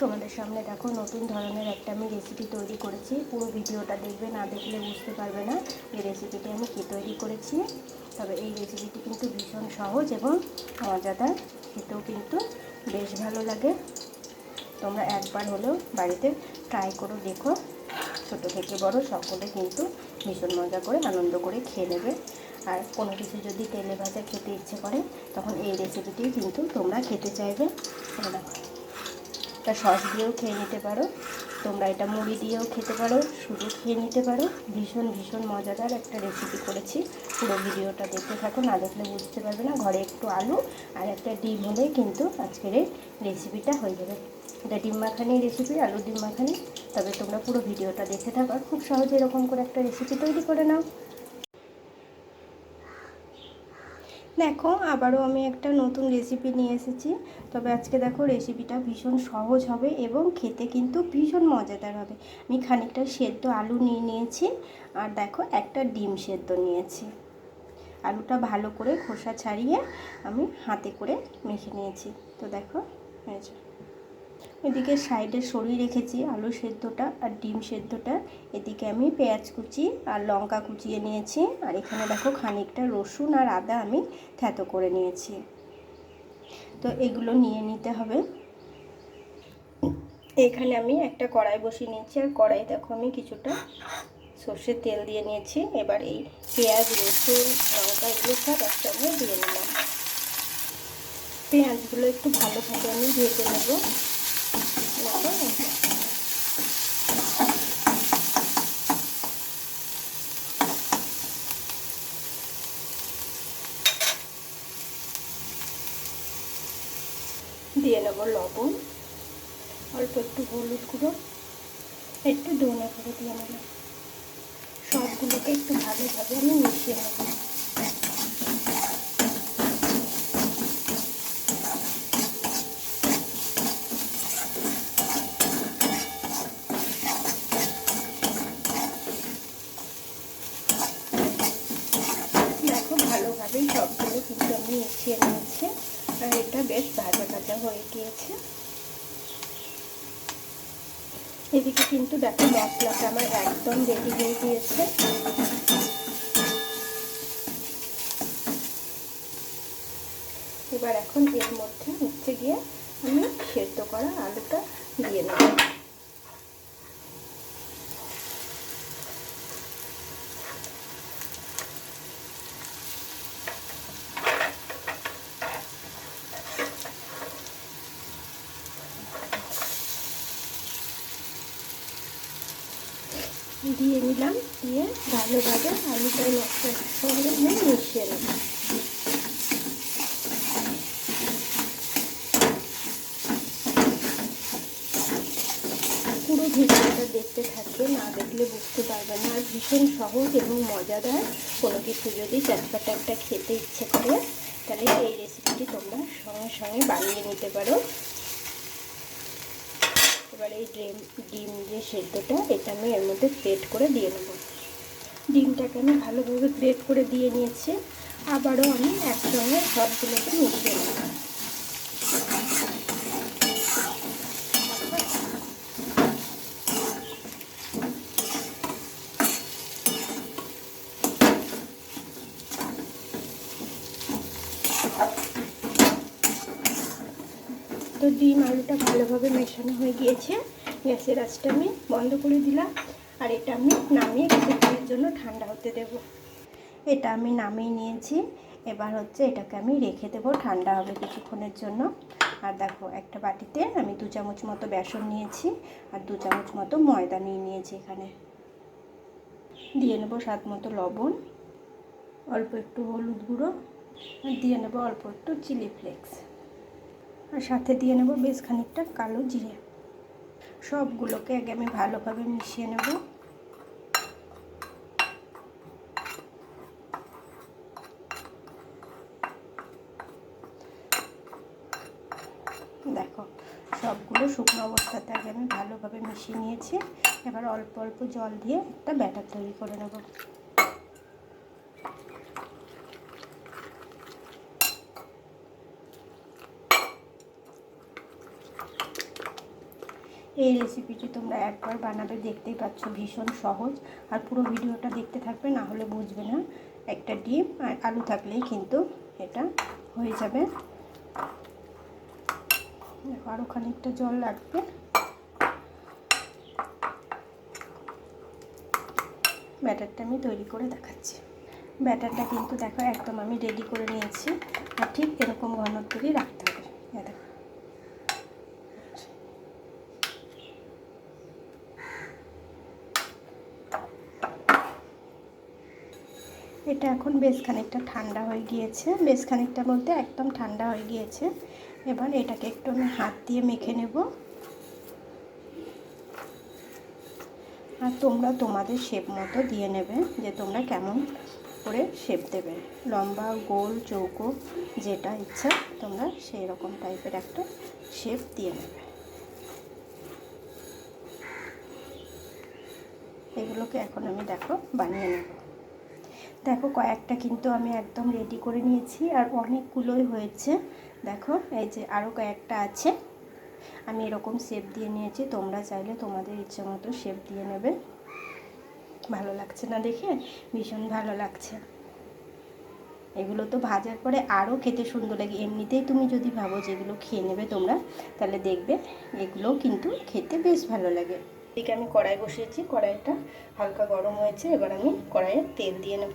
তোমাদের সামনে দেখো, নতুন ধরনের একটা আমি রেসিপি তৈরি করেছি। পুরো ভিডিওটা দেখবে, না দেখলে বুঝতে পারবে না এই রেসিপিটি আমি কী তৈরি করেছি। তবে এই রেসিপিটি কিন্তু ভীষণ সহজ এবং মজাদার, খেতেও কিন্তু বেশ ভালো লাগে। তোমরা একবার হলেও বাড়িতে ট্রাই করে, দেখো। ছোটো থেকে বড় সকলে কিন্তু ভীষণ মজা করে, আনন্দ করে খেয়ে নেবে। আর কোনো কিছু যদি তেলে ভাজা খেতে ইচ্ছে করে, তখন এই রেসিপিটি কিন্তু তোমরা খেতে চাইবে। দেখো। এটা সস দিয়েও খেয়ে নিতে পারো। তোমরা এটা মুড়ি দিয়েও খেতে পারো শুধু খেয়ে নিতে পারো। ভীষণ ভীষণ মজাদার একটা রেসিপি করেছি। পুরো ভিডিওটা দেখতে থাকো, না দেখলে বুঝতে পারবে না। ঘরে একটু আলু আর একটা ডিম হলে কিন্তু আজকের এই রেসিপিটা হয়ে যাবে। এটা ডিম মাখানি রেসিপি আলু ডিম মাখানি। তবে তোমরা পুরো ভিডিওটা দেখে থাকো খুব সহজে এরকম করে একটা রেসিপি তৈরি করে নাও। দেখো, আবারও আমি একটা নতুন রেসিপি নিয়ে এসেছি। তবে আজকে দেখো রেসিপিটা ভীষণ সহজ হবে এবং খেতে কিন্তু ভীষণ মজাদার হবে। আমি খানিকটা সেদ্ধ আলু নিয়ে নিয়েছি আর দেখো একটা ডিম সেদ্ধ নিয়েছি। আলুটা ভালো করে খোসা ছাড়িয়ে আমি হাতে করে মেখে নিয়েছি। তো দেখো হয়েছে এদিকে সাইডে সরিয়ে রেখেছি আলু সেদ্ধটা আর ডিম সেদ্ধটা। এদিকে আমি পেঁয়াজ কুচি আর লঙ্কা কুচিয়ে নিয়েছি। আর এখানে দেখো খানিকটা রসুন আর আদা আমি থ্যাতো করে নিয়েছি। তো এগুলো নিয়ে নিতে হবে। এখানে আমি একটা কড়াই বসিয়ে নিয়েছি। আর কড়াই দেখো আমি কিছুটা সর্ষের তেল দিয়ে নিয়েছি। এবার এই পেঁয়াজ, রসুন, লঙ্কা এগুলো সব একসঙ্গে দিয়ে নিলাম। পেঁয়াজগুলো একটু ভালোভাবে আমি ভেজে নেব। দিয়ে নেব লবণ। অল্প একটু হলুদ গুঁড়ো, একটু ধনে করে দিয়ে নেব সবগুলোকে একটু ভালোভাবে আমি মিশিয়ে নেব দেখো ভালোভাবেই সবগুলো কিন্তু আমি মিশিয়ে নিয়েছি আর এটা বেশ ভাজা ভাজা হয়ে গিয়েছে। এদিকে কিন্তু দেখো মশলাটা আমার একদম রেডি হয়ে গিয়েছে এবার এখন এর মধ্যে হচ্ছে গিয়ে আমি সেদ্ধ করা আলুটা দিয়ে নেব দিয়ে নিলাম, দিয়ে ভালোভাবে আলুটা সঙ্গে মিশিয়ে নেব। পুরো ভিডিওটা দেখতে থাকবে, না দেখলে বুঝতে পারবে না। আর ভীষণ সহজ এবং মজাদার। কোনো কিছু যদি চটপটা খেতে ইচ্ছে করে, তাহলে এই রেসিপিটি তোমরা সঙ্গে সঙ্গে বানিয়ে নিতে পারো। এবার এই ডিম ডিম যে সেদ্ধটা, এটা আমি এর মধ্যে গ্রেট করে দিয়ে নেব। ডিমটাকে আমি ভালোভাবে গ্রেট করে দিয়ে নিয়েছি। আবারও আমি একসঙ্গে সবগুলোকে মিশিয়ে নেব তো ডিম আলুটা ভালোভাবে মেশানো হয়ে গিয়েছে। গ্যাসের আঁচটা আমি বন্ধ করে দিলাম। আর এটা আমি নামিয়ে কিছুক্ষণের জন্য ঠান্ডা হতে দেব। এটা আমি নামিয়ে নিয়েছি। এবার হচ্ছে এটাকে আমি রেখে দেবো ঠান্ডা হবে কিছুক্ষণের জন্য। আর দেখো, একটা বাটিতে আমি দু চামচ মতো বেসন নিয়েছি আর দু চামচ মতো ময়দা নিয়ে নিয়েছি এখানে। দিয়ে নেব স্বাদ মতো লবণ, অল্প একটু হলুদ গুঁড়ো, আর দিয়ে নেব অল্প একটু চিলি ফ্লেক্স। আর সাথে দিয়ে নেব বেশ খানিকটা কালো জিরে। সবগুলোকে আগে আমি ভালোভাবে মিশিয়ে নেব। দেখো, সবগুলো শুকনো অবস্থাতে আগে আমি ভালোভাবে মিশিয়ে নিয়েছি। এবার অল্প অল্প জল দিয়ে একটা ব্যাটার তৈরি করে নেব। এই রেসিপিটি তোমরা একবার বানাবে, দেখতেই পাচ্ছ ভীষণ সহজ। আর পুরো ভিডিওটা দেখতে থাকবে, না হলে বুঝবে না। একটা ডিম আর আলু থাকলেই কিন্তু এটা হয়ে যাবে। আরও খানিকটা জল লাগবে। ব্যাটারটা আমি তৈরি করে দেখাচ্ছি। ব্যাটারটা কিন্তু দেখো, একদম আমি রেডি করে নিয়েছি। আর ঠিক এরকম ঘনত্বই রাখতে হবে এ দেখো এটা এখন বেশ খানিকটা ঠান্ডা হয়ে গিয়েছে। বেশ খানিকটা বলতে একদম ঠান্ডা হয়ে গিয়েছে। এবার এটাকে একটু আমি হাত দিয়ে মেখে নেব। আর তোমরা তোমাদের শেপ মতো দিয়ে নেবে, যে তোমরা কেমন করে শেপ দেবে। লম্বা, গোল, চৌকো, যেটা ইচ্ছা, তোমরা সেই রকম টাইপের একটা শেপ দিয়ে নেবে। এগুলোকে এখন আমি দেখো বানিয়ে নেব। দেখো কয়েকটা কিন্তু আমি একদম রেডি করে নিয়েছি আর অনেকগুলোই হয়েছে। দেখো, এই যে আরও কয়েকটা আছে। আমি এরকম শেপ দিয়ে নিয়েছি, তোমরা চাইলে তোমাদের ইচ্ছে মতো শেপ দিয়ে নেবে। ভালো লাগছে না দেখে? ভীষণ ভালো লাগছে। এগুলো তো ভাজার পরে আরও খেতে সুন্দর লাগে। এমনিতেই তুমি যদি ভাবো যেগুলো খেয়ে নেবে তোমরা, তাহলে দেখবে এগুলোও কিন্তু খেতে বেশ ভালো লাগে। এদিকে আমি কড়াই বসিয়েছি, কড়াইটা হালকা গরম হয়েছে, এবার আমি কড়াইয়ে তেল দিয়ে নেব।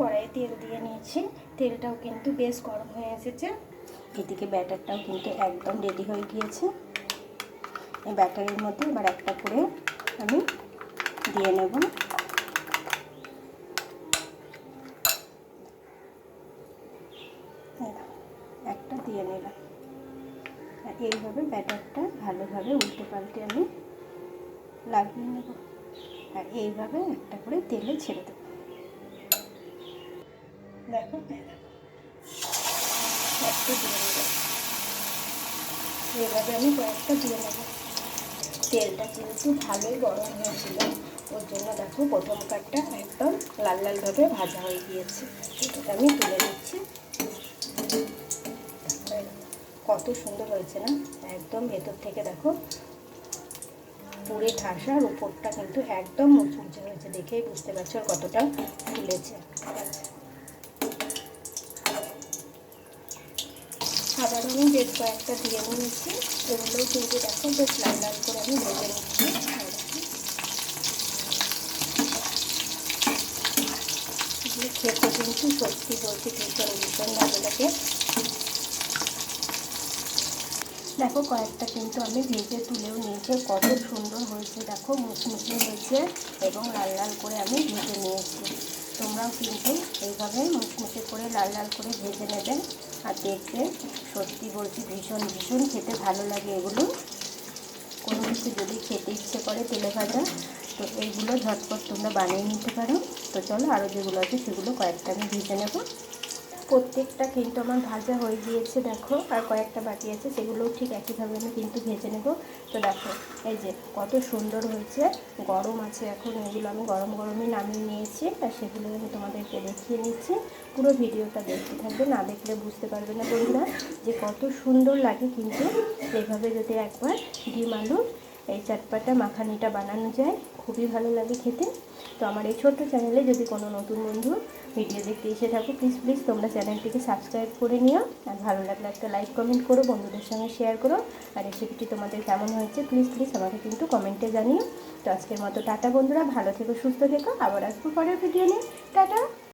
কড়াইয়ে তেল দিয়ে নিয়েছি, তেলটাও কিন্তু বেশ গরম হয়ে এসেছে। এদিকে ব্যাটারটাও কিন্তু একদম রেডি হয়ে গিয়েছে। এই ব্যাটারের মধ্যে এবার একটা করে আমি দিয়ে নেব। একটা দিয়ে নিলাম। এইভাবে ব্যাটারটা ভালোভাবে উল্টে পাল্টে আমি লাগিয়ে নেব। আর এইভাবে একটা করে তেলে ছেড়ে দেবো। দেখো একটা দিয়ে নেব এইভাবে আমি কয়েকটা দিয়ে নেব। তেলটা কিন্তু ভালোই গরম হয়েছিল। ওর জন্য দেখো, প্রথম কাঠটা একদম লাল লালভাবে ভাজা হয়ে গিয়েছে। এটাকে আমি তুলে নিচ্ছি। কত সুন্দর হয়েছে না? একদম ভেতর থেকে দেখো পুরে ঠাসা আর উপরটা কিন্তু একদম মুচমুচে হয়েছে দেখেই বুঝতে পারছ কতটা ফুলেছে। আবার আমি বেশ কয়েকটা দিয়ে নিয়েছি এগুলোও কিন্তু দেখো বেশ লাল লাল করে আমি ভেজে নিচ্ছি। খেতে কিন্তু সত্যি বলছি ভীষণ ভীষণ ভালো লাগে। দেখো কয়েকটা কিন্তু আমি ভেজে তুলেও নিয়েছি, কত সুন্দর হয়েছে। দেখো মুচমুচে হয়েছে এবং লাল লাল করে আমি ভেজে নিয়েছি। তোমরাও কিন্তু এইভাবে মুচমুচে করে লাল লাল করে ভেজে নেবে আর দেখবে সত্যি বলছি ভীষণ ভীষণ খেতে ভালো লাগে এগুলো। কোনো কিছু যদি খেতে ইচ্ছে করে তেলে ভাজা, তো এইগুলো ঝটপট তোমরা বানিয়ে নিতে পারো। তো চলো আরও যেগুলো আছে সেগুলো কয়েকটা আমি ভেজে নেব। প্রত্যেকটা কিন্তু আমার ভাজা হয়ে গিয়েছে, দেখো, আর কয়েকটা বাকি আছে, সেগুলোও ঠিক একইভাবে আমি কিন্তু ভেজে নেব। তো দেখো, এই যে কত সুন্দর হয়েছে, গরম আছে এখন, এগুলো আমি গরম গরমই নামিয়ে নিয়েছি, আর সেগুলো আমি তোমাদেরকে দেখিয়ে নিচ্ছি। পুরো ভিডিওটা দেখতে থাকবে, না দেখলে বুঝতে পারবে না বন্ধুরা যে কত সুন্দর লাগে কিন্তু এইভাবে যদি একবার ডিম আলু, এই চাটপাটা মাখানিটা বানানো যায়, খুবই ভালো লাগে খেতে। তো আমার এই ছোট্ট চ্যানেলে যদি কোনো নতুন বন্ধু ভিডিও দেখতে এসে থাকো প্লিজ প্লিজ তোমরা চ্যানেলটিকে সাবস্ক্রাইব করে নিও। আর ভালো লাগলে একটা লাইক কমেন্ট করো, বন্ধুদের সঙ্গে শেয়ার করো। আর রেসিপিটি তোমাদের কেমন হয়েছে প্লিজ প্লিজ আমাকে কিন্তু কমেন্টে জানিও। তো আজকের মতো টাটা বন্ধুরা, ভালো থেকো, সুস্থ থেকো। আবার আসব পরের ভিডিও নিয়ে। টাটা!